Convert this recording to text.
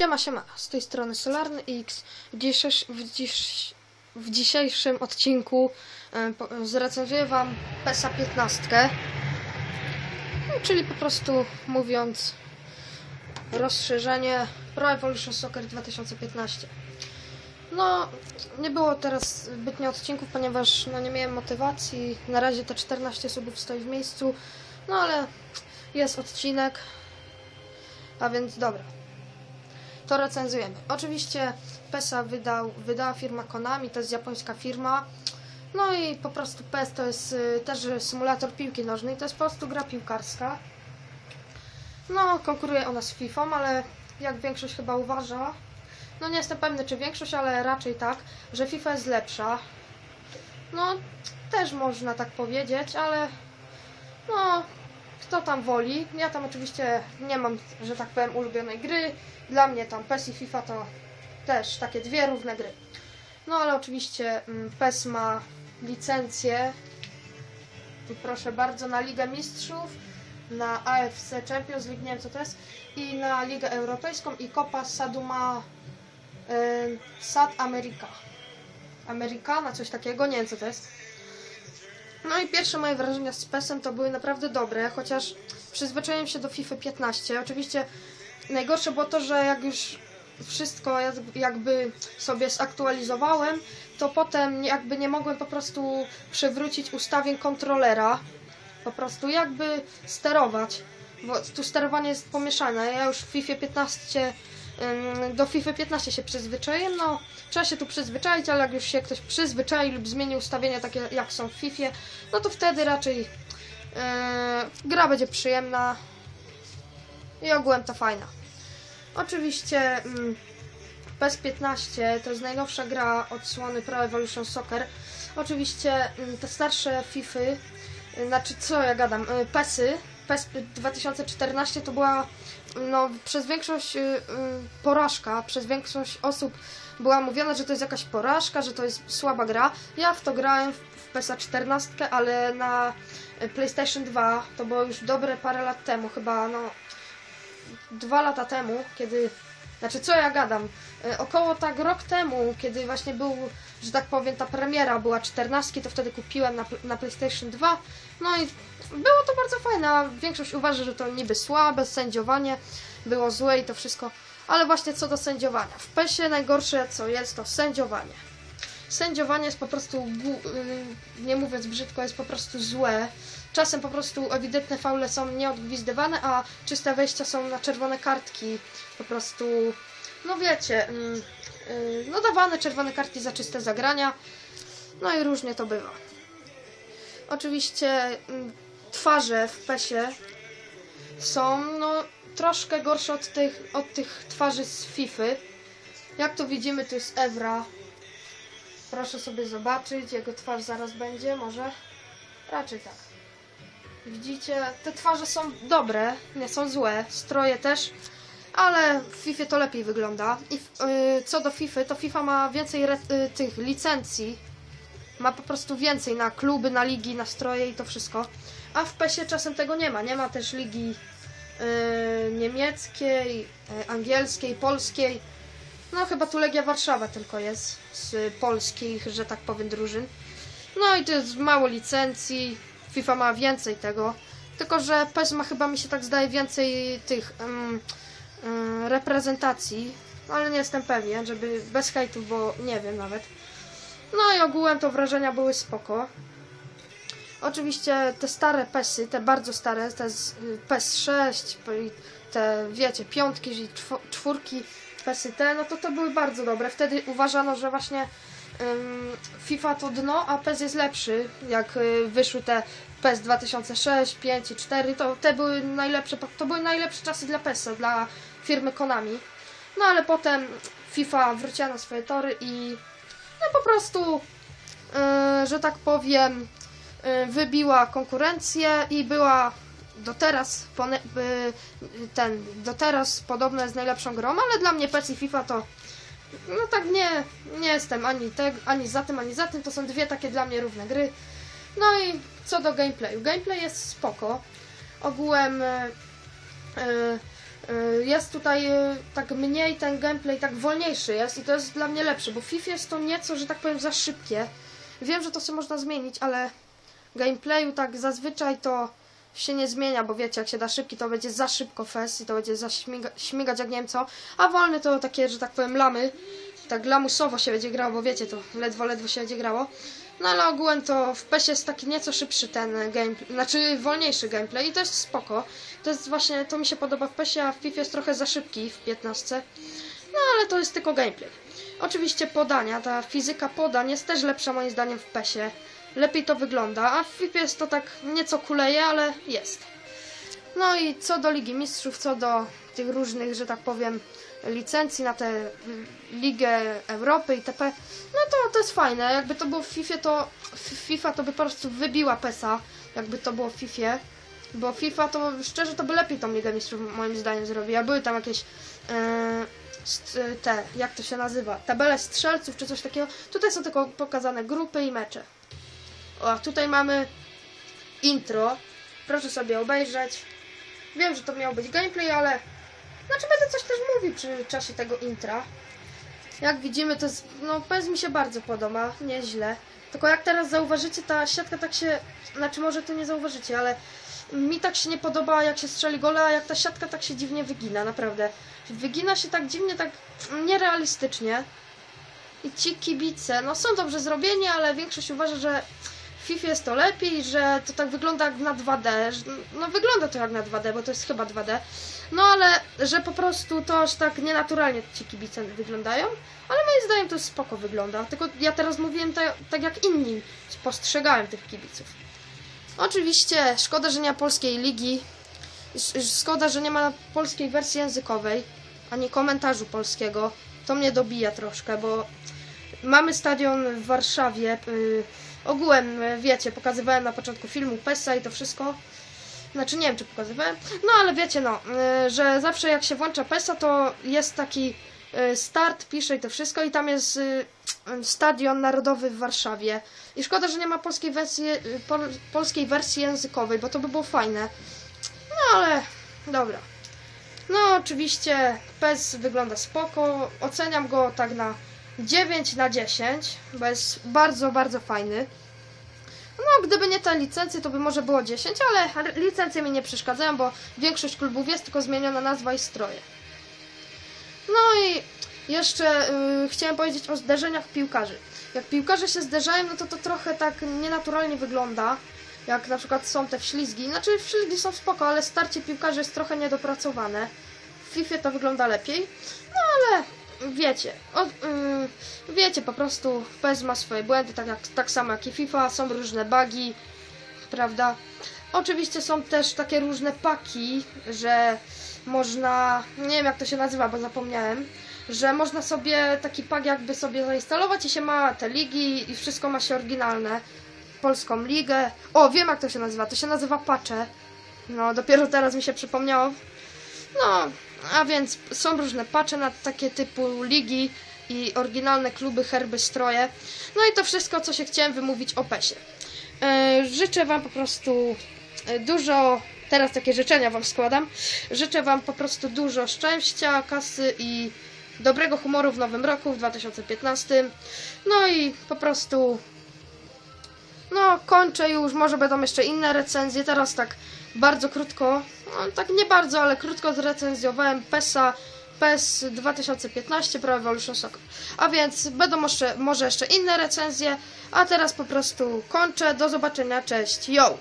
Siema, siema, z tej strony Solarny X. W, dziś, w dzisiejszym odcinku po- zrecenzuję Wam PESA 15. No, czyli po prostu mówiąc rozszerzenie Pro Evolution Soccer 2015. No, nie było teraz zbytnio odcinków, ponieważ no, nie miałem motywacji. Na razie te 14 subów stoi w miejscu. No ale jest odcinek. A więc dobra to recenzujemy. Oczywiście PESA wydał, wydała firma Konami, to jest japońska firma. No i po prostu PES to jest y, też symulator piłki nożnej, to jest po prostu gra piłkarska. No, konkuruje ona z FIFA, ale jak większość chyba uważa, no nie jestem pewny czy większość, ale raczej tak, że FIFA jest lepsza. No, też można tak powiedzieć, ale no, kto tam woli. Ja tam oczywiście nie mam, że tak powiem, ulubionej gry. Dla mnie tam PES i FIFA to też takie dwie równe gry. No ale oczywiście mm, PES ma licencję, proszę bardzo, na Ligę Mistrzów, na AFC Champions League, nie wiem co to jest, i na Ligę Europejską i Copa Saduma y, Sad America. Americana, coś takiego, nie wiem co to jest. No i pierwsze moje wrażenia z PESem to były naprawdę dobre, chociaż przyzwyczaiłem się do FIFA 15. Oczywiście najgorsze było to, że jak już wszystko jak- jakby sobie zaktualizowałem, to potem jakby nie mogłem po prostu przywrócić ustawień kontrolera. Po prostu jakby sterować, bo tu sterowanie jest pomieszane. Ja już w FIFA 15 ym, do FIFA 15 się przyzwyczaiłem, no trzeba się tu przyzwyczaić, ale jak już się ktoś przyzwyczai lub zmieni ustawienia takie jak są w FIFA, no to wtedy raczej yy, gra będzie przyjemna i ogółem to fajna. Oczywiście mm, PES 15 to jest najnowsza gra odsłony Pro Evolution Soccer. Oczywiście mm, te starsze FIFA, y, znaczy co ja gadam, y, PESy, PES 2014 to była no, przez większość y, y, porażka, przez większość osób była mówiona, że to jest jakaś porażka, że to jest słaba gra. Ja w to grałem w, w PESa 14, ale na PlayStation 2 to było już dobre parę lat temu, chyba no dwa lata temu, kiedy. Znaczy, co ja gadam? E, około tak rok temu, kiedy właśnie był, że tak powiem, ta premiera była 14, to wtedy kupiłem na, na PlayStation 2. No i było to bardzo fajne. Większość uważa, że to niby słabe, sędziowanie było złe i to wszystko. Ale właśnie co do sędziowania. W PESie najgorsze co jest to sędziowanie. Sędziowanie jest po prostu, y, nie mówiąc brzydko, jest po prostu złe. Czasem po prostu ewidentne faule są nieodgwizdywane, a czyste wejścia są na czerwone kartki. Po prostu, no wiecie, mm, y, no dawane czerwone kartki za czyste zagrania. No i różnie to bywa. Oczywiście mm, twarze w PESie są no, troszkę gorsze od tych, od tych twarzy z FIFA. Jak tu widzimy, to jest Evra. Proszę sobie zobaczyć, jego twarz zaraz będzie, może? Raczej tak. Widzicie, te twarze są dobre, nie są złe, stroje też, ale w FIFA to lepiej wygląda. I w- y, co do FIFA, to FIFA ma więcej re, y, tych licencji, ma po prostu więcej na kluby, na ligi, na stroje i to wszystko. A w PESie czasem tego nie ma. Nie ma też ligi y, niemieckiej, y, angielskiej, polskiej. No chyba tu Legia Warszawa tylko jest z polskich, że tak powiem, drużyn. No i to jest mało licencji. FIFA ma więcej tego. Tylko, że PES ma chyba mi się tak zdaje więcej tych em, em, reprezentacji. Ale nie jestem pewien, żeby bez hejtu, bo nie wiem nawet. No i ogółem to wrażenia były spoko. Oczywiście te stare PESy, te bardzo stare, te PES 6, po- i te wiecie, piątki, czyli czwórki PESy te, no to to były bardzo dobre. Wtedy uważano, że właśnie FIFA to dno, a PES jest lepszy. Jak y, wyszły te PES 2006, 5 i 4, to te były najlepsze, to były najlepsze czasy dla PESa, dla firmy Konami. No ale potem FIFA wróciła na swoje tory i no po prostu, y, że tak powiem, y, wybiła konkurencję i była do teraz, y, ten, do teraz podobna jest najlepszą grą, ale dla mnie PES i FIFA to no tak nie, nie jestem ani, te, ani za tym, ani za tym, to są dwie takie dla mnie równe gry. No i co do gameplayu. Gameplay jest spoko. Ogółem y, y, Jest tutaj tak mniej ten gameplay, tak wolniejszy jest i to jest dla mnie lepsze, bo FIFA jest to nieco, że tak powiem, za szybkie. Wiem, że to się można zmienić, ale gameplayu tak zazwyczaj to się nie zmienia, bo wiecie, jak się da szybki, to będzie za szybko fest i to będzie za śmiga, śmigać jak nie wiem co, a wolny to takie, że tak powiem, lamy. Tak lamusowo się będzie grało, bo wiecie, to ledwo, ledwo się będzie grało. No ale ogółem to w PES jest taki nieco szybszy ten gameplay, znaczy wolniejszy gameplay i to jest spoko. To jest właśnie, to mi się podoba w PESie, a w FIFA jest trochę za szybki w 15. No ale to jest tylko gameplay. Oczywiście podania, ta fizyka podań jest też lepsza moim zdaniem w PESie. Lepiej to wygląda, a w FIFA jest to tak nieco kuleje, ale jest. No i co do Ligi Mistrzów, co do tych różnych, że tak powiem, licencji na tę Ligę Europy itp. No to, to jest fajne. Jakby to było w FIFA, to FIFA to by po prostu wybiła PESA, jakby to było w FIFA. Bo FIFA to szczerze to by lepiej tą Ligę Mistrzów moim zdaniem zrobiła. Były tam jakieś st- te, jak to się nazywa, tabele strzelców czy coś takiego. Tutaj są tylko pokazane grupy i mecze. O, a tutaj mamy intro. Proszę sobie obejrzeć. Wiem, że to miał być gameplay, ale znaczy będę coś też mówił przy czasie tego intra. Jak widzimy, to jest, no PES mi się bardzo podoba, nieźle. Tylko jak teraz zauważycie, ta siatka tak się, znaczy może to nie zauważycie, ale mi tak się nie podoba, jak się strzeli gole, a jak ta siatka tak się dziwnie wygina, naprawdę. Wygina się tak dziwnie, tak nierealistycznie. I ci kibice, no są dobrze zrobieni, ale większość uważa, że FIFA jest to lepiej, że to tak wygląda jak na 2D. że- No wygląda to jak na 2D, bo to jest chyba 2D. No ale, że po prostu to aż tak nienaturalnie ci kibice wyglądają. Ale moim zdaniem to spoko wygląda. Tylko ja teraz mówiłem tak, tak jak inni postrzegałem tych kibiców. Oczywiście, szkoda, że nie ma polskiej ligi. Sz- Szkoda, że nie ma polskiej wersji językowej, ani komentarzu polskiego. To mnie dobija troszkę, bo mamy stadion w Warszawie. y, ogółem, y, wiecie, pokazywałem na początku filmu PESA i to wszystko. Znaczy nie wiem, czy pokazywałem. No ale wiecie, no, y, że zawsze jak się włącza PESA, to jest taki y, start, pisze i to wszystko i tam jest Stadion Narodowy w Warszawie. I szkoda, że nie ma polskiej wersji, pol, polskiej wersji językowej, bo to by było fajne. No ale, dobra. No oczywiście PES wygląda spoko. Oceniam go tak na 9 na 10, bo jest bardzo, bardzo fajny. No, gdyby nie te licencje, to by może było 10, ale licencje mi nie przeszkadzają, bo większość klubów jest, tylko zmieniona nazwa i stroje. No i jeszcze y, chciałem powiedzieć o zderzeniach piłkarzy. Jak piłkarze się zderzają, no to to trochę tak nienaturalnie wygląda. Jak na przykład są te wślizgi. Znaczy wślizgi są spoko, ale starcie piłkarzy jest trochę niedopracowane. W FIFA to wygląda lepiej. No ale wiecie, o, y, wiecie po prostu PES ma swoje błędy, tak, jak, tak samo jak i FIFA, są różne bugi, prawda? Oczywiście są też takie różne paki, że można, nie wiem jak to się nazywa, bo zapomniałem, że można sobie taki pak jakby sobie zainstalować i się ma te ligi i wszystko ma się oryginalne. Polską ligę. O, wiem jak to się nazywa, to się nazywa pacze. No, dopiero teraz mi się przypomniało. No, więc są różne pacze na takie typu ligi i oryginalne kluby, herby, stroje. No i to wszystko, co się chciałem wymówić o PESie. E, życzę Wam po prostu e, dużo, teraz takie życzenia Wam składam. Życzę Wam po prostu dużo szczęścia, kasy i dobrego humoru w nowym roku, w 2015. No i po prostu no, kończę już, może będą jeszcze inne recenzje. Teraz tak bardzo krótko, no, tak nie bardzo, ale krótko zrecenzjowałem PESA, PES 2015 Pro Evolution Soccer. A więc będą jeszcze, może jeszcze inne recenzje, a teraz po prostu kończę. Do zobaczenia, cześć, yo!